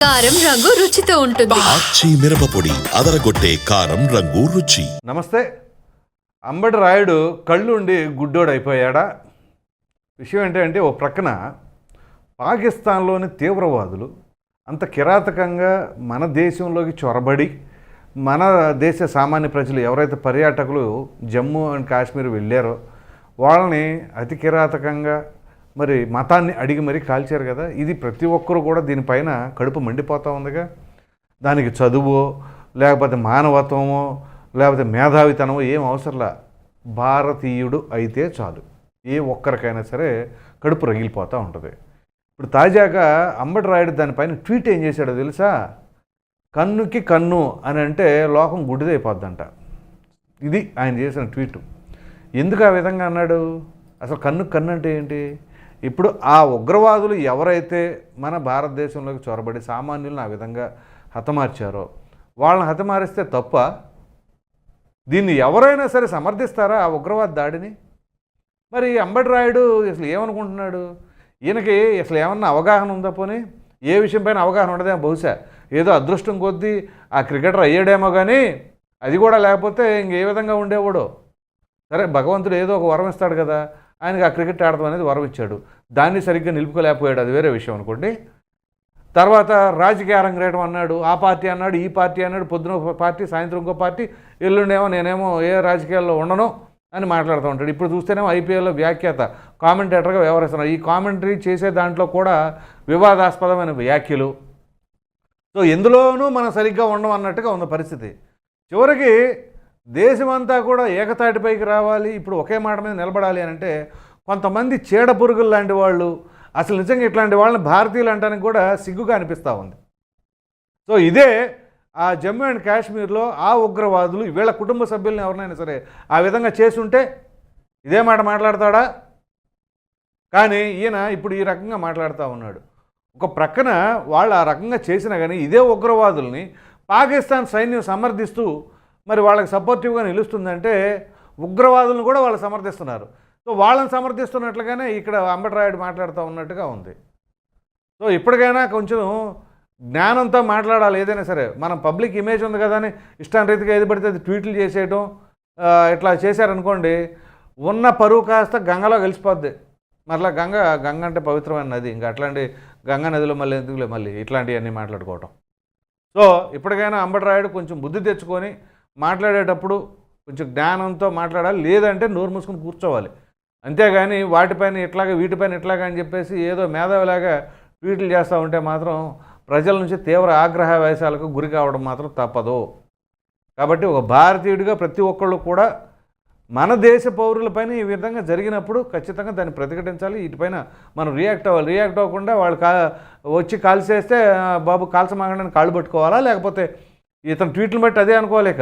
కారం రంగు రుచితో ఉంటుంది. ఆచి మిరపపొడి అదరగొట్టే కారం రంగు రుచి. నమస్తే. అంబటి రాయుడు కళ్ళు ఉండి గుడ్డోడు అయిపోయాడా? విషయం ఏంటంటే ఓ ప్రక్కన పాకిస్తాన్లోని తీవ్రవాదులు అంత కిరాతకంగా మన దేశంలోకి చొరబడి మన దేశ సామాన్య ప్రజలు ఎవరైతే పర్యాటకులు జమ్మూ అండ్ కాశ్మీర్ వెళ్ళారో వాళ్ళని అతి కిరాతకంగా మరి మతాన్ని అడిగి మరీ కాల్చారు కదా ఇది ప్రతి ఒక్కరు కూడా దీనిపైన కడుపు మండిపోతూ ఉందిగా. దానికి చదువో లేకపోతే మానవత్వమో లేకపోతే మేధావితనమో ఏం అవసరంలా. భారతీయుడు అయితే చాలు. ఏ ఒక్కరికైనా సరే కడుపు రగిలిపోతూ ఉంటుంది. ఇప్పుడు తాజాగా అంబటి రాయుడు దానిపైన ట్వీట్ ఏం చేశాడో తెలుసా? కన్నుకి కన్ను అని అంటే లోకం గుడ్డిదైపోద్దంట. ఇది ఆయన చేసిన ట్వీట్. ఎందుకు ఆ విధంగా అన్నాడు? అసలు కన్ను కన్ను అంటే ఏంటి? ఇప్పుడు ఆ ఉగ్రవాదులు ఎవరైతే మన భారతదేశంలోకి చొరబడి సామాన్యులను ఆ విధంగా హతమార్చారో వాళ్ళని హతమారిస్తే తప్ప దీన్ని ఎవరైనా సరే సమర్థిస్తారా ఆ ఉగ్రవాద దాడిని? మరి అంబటి రాయుడు అసలు ఏమనుకుంటున్నాడు? ఈయనకి అసలు ఏమన్నా అవగాహన ఉందా పోనీ? ఏ విషయం పైన అవగాహన ఉండదేమో బహుశా ఏదో అదృష్టం కొద్దీ ఆ క్రికెటర్ అయ్యాడేమో కానీ అది కూడా లేకపోతే ఇంకే విధంగా ఉండేవాడు? సరే భగవంతుడు ఏదో ఒక వరం ఇస్తాడు కదా. ఆయనకు ఆ క్రికెట్ ఆడటం అనేది వరం ఇచ్చాడు. దాన్ని సరిగ్గా నిలుపుకోలేకపోయాడు. అది వేరే విషయం అనుకోండి. తర్వాత రాజకీయ అరంగరేయడం అన్నాడు ఆ పార్టీ అన్నాడు ఈ పార్టీ అన్నాడు పొద్దున ఒక పార్టీ సాయంత్రం ఇంకో పార్టీ ఎల్లుండేమో నేనేమో ఏ రాజకీయాల్లో ఉండను అని మాట్లాడుతూ ఉంటాడు. ఇప్పుడు చూస్తేనేమో ఐపీఎల్లో వ్యాఖ్యాత కామెంటేటర్గా వ్యవహరిస్తున్నారు. ఈ కామెంటరీ చేసే దాంట్లో కూడా వివాదాస్పదమైన వ్యాఖ్యలు. సో ఎందులోనూ మనం సరిగ్గా ఉండం అన్నట్టుగా ఉన్న పరిస్థితి. చివరికి దేశమంతా కూడా ఏకతాటిపైకి రావాలి ఇప్పుడు ఒకే మాట మీద నిలబడాలి అని అంటే కొంతమంది చీడ పురుగులు లాంటి వాళ్ళు అసలు నిజంగా ఇట్లాంటి వాళ్ళని భారతీయులు అంటానికి కూడా సిగ్గుగా అనిపిస్తూ ఉంది. సో ఇదే ఆ జమ్మూ అండ్ కాశ్మీర్లో ఆ ఉగ్రవాదులు వీళ్ళ కుటుంబ సభ్యులను ఎవరినైనా సరే ఆ విధంగా చేసుంటే ఇదే మాట మాట్లాడతాడా? కానీ ఈయన ఇప్పుడు ఈ రకంగా మాట్లాడుతూ ఉన్నాడు. ఒక ప్రక్కన వాళ్ళు ఆ రకంగా చేసినా కానీ ఇదే ఉగ్రవాదుల్ని పాకిస్తాన్ సైన్యం సమర్థిస్తూ మరి వాళ్ళకి సపోర్టివ్గా నిలుస్తుందంటే ఉగ్రవాదులను కూడా వాళ్ళు సమర్థిస్తున్నారు. సో వాళ్ళని సమర్థిస్తున్నట్లుగానే ఇక్కడ అంబటరాయుడు మాట్లాడుతూ ఉన్నట్టుగా ఉంది. సో ఇప్పటికైనా కొంచెం జ్ఞానంతో మాట్లాడాలి ఏదైనా సరే. మనం పబ్లిక్ ఇమేజ్ ఉంది కదా అని ఇష్టారీతిగా ఏది పడితే అది ట్వీట్లు చేసేయటం ఇట్లా చేశారనుకోండి ఉన్న పరువు కాస్త గంగలో కలిసిపోద్ది మరలా గంగ గంగ అంటే పవిత్రమైన నది. ఇంకా అట్లాంటి గంగా నదిలో మళ్ళీ ఎందుకులే మళ్ళీ ఇట్లాంటివన్నీ మాట్లాడుకోవటం. సో ఇప్పటికైనా అంబటరాయుడు కొంచెం బుద్ధి తెచ్చుకొని మాట్లాడేటప్పుడు కొంచెం జ్ఞానంతో మాట్లాడాలి లేదంటే నోరు మూసుకొని కూర్చోవాలి. అంతేగాని వాటిపైన ఇట్లాగా వీటిపైన ఇట్లాగా అని చెప్పేసి ఏదో మేధావిలాగా ట్వీట్లు చేస్తూ ఉంటే మాత్రం ప్రజల నుంచి తీవ్ర ఆగ్రహ వేశాలకు గురి కావడం మాత్రం తప్పదు. కాబట్టి ఒక భారతీయుడిగా ప్రతి ఒక్కళ్ళు కూడా మన దేశ పౌరులపైన ఈ విధంగా జరిగినప్పుడు ఖచ్చితంగా దాన్ని ప్రతిఘటించాలి. వీటిపైన మనం రియాక్ట్ అవ్వాలి. రియాక్ట్ అవ్వకుండా వాళ్ళు కా వచ్చి కాల్చేస్తే బాబు కాల్చమాగండి కాళ్ళు పట్టుకోవాలా? లేకపోతే ఇతను ట్వీట్లు బట్టి అదే అనుకోలేక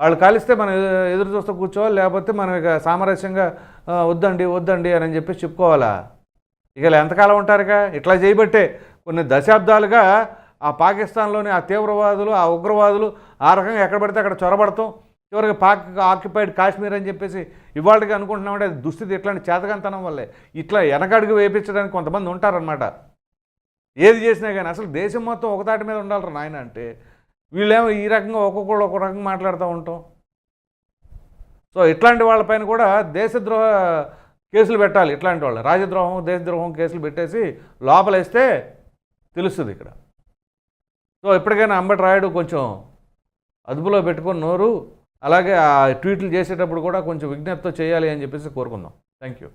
వాళ్ళు కాలిస్తే మనం ఎదురు చూస్తూ కూర్చోవాలి లేకపోతే మనం ఇక సామరస్యంగా వద్దండి వద్దండి అని చెప్పేసి చెప్పుకోవాలా? ఇక ఎంతకాలం ఉంటారుగా? ఇట్లా చేయబట్టే కొన్ని దశాబ్దాలుగా ఆ పాకిస్తాన్లోని ఆ తీవ్రవాదులు ఆ ఉగ్రవాదులు ఆ రకంగా ఎక్కడ పడితే అక్కడ చొరబడతాం. చివరికి పాక్ ఆక్యుపైడ్ కాశ్మీర్ అని చెప్పేసి ఇవాళకి అనుకుంటున్నామంటే అది దుస్థితి ఇట్లాంటి చేతకంతనం వల్లే. ఇట్లా వెనకడుగు వేయించడానికి కొంతమంది ఉంటారనమాట ఏది చేసినా కానీ అసలు దేశం మొత్తం ఒకతాటి మీద ఉండాలి నాయన అంటే వీళ్ళేమో ఈ రకంగా ఒక్కొక్కళ్ళు ఒక్కొక్క రకంగా మాట్లాడుతూ ఉంటాం. సో ఇట్లాంటి వాళ్ళపైన కూడా దేశద్రోహ కేసులు పెట్టాలి ఇట్లాంటి వాళ్ళు. రాజద్రోహం దేశద్రోహం కేసులు పెట్టేసి లోపలేస్తే తెలుస్తుంది ఇక్కడ. సో ఇప్పటికైనా అంబటి రాయుడు కొంచెం అదుపులో పెట్టుకొని నోరు అలాగే ఆ ట్వీట్లు చేసేటప్పుడు కూడా కొంచెం విజ్ఞప్తితో చేయాలి అని చెప్పేసి కోరుకుందాం. Thank you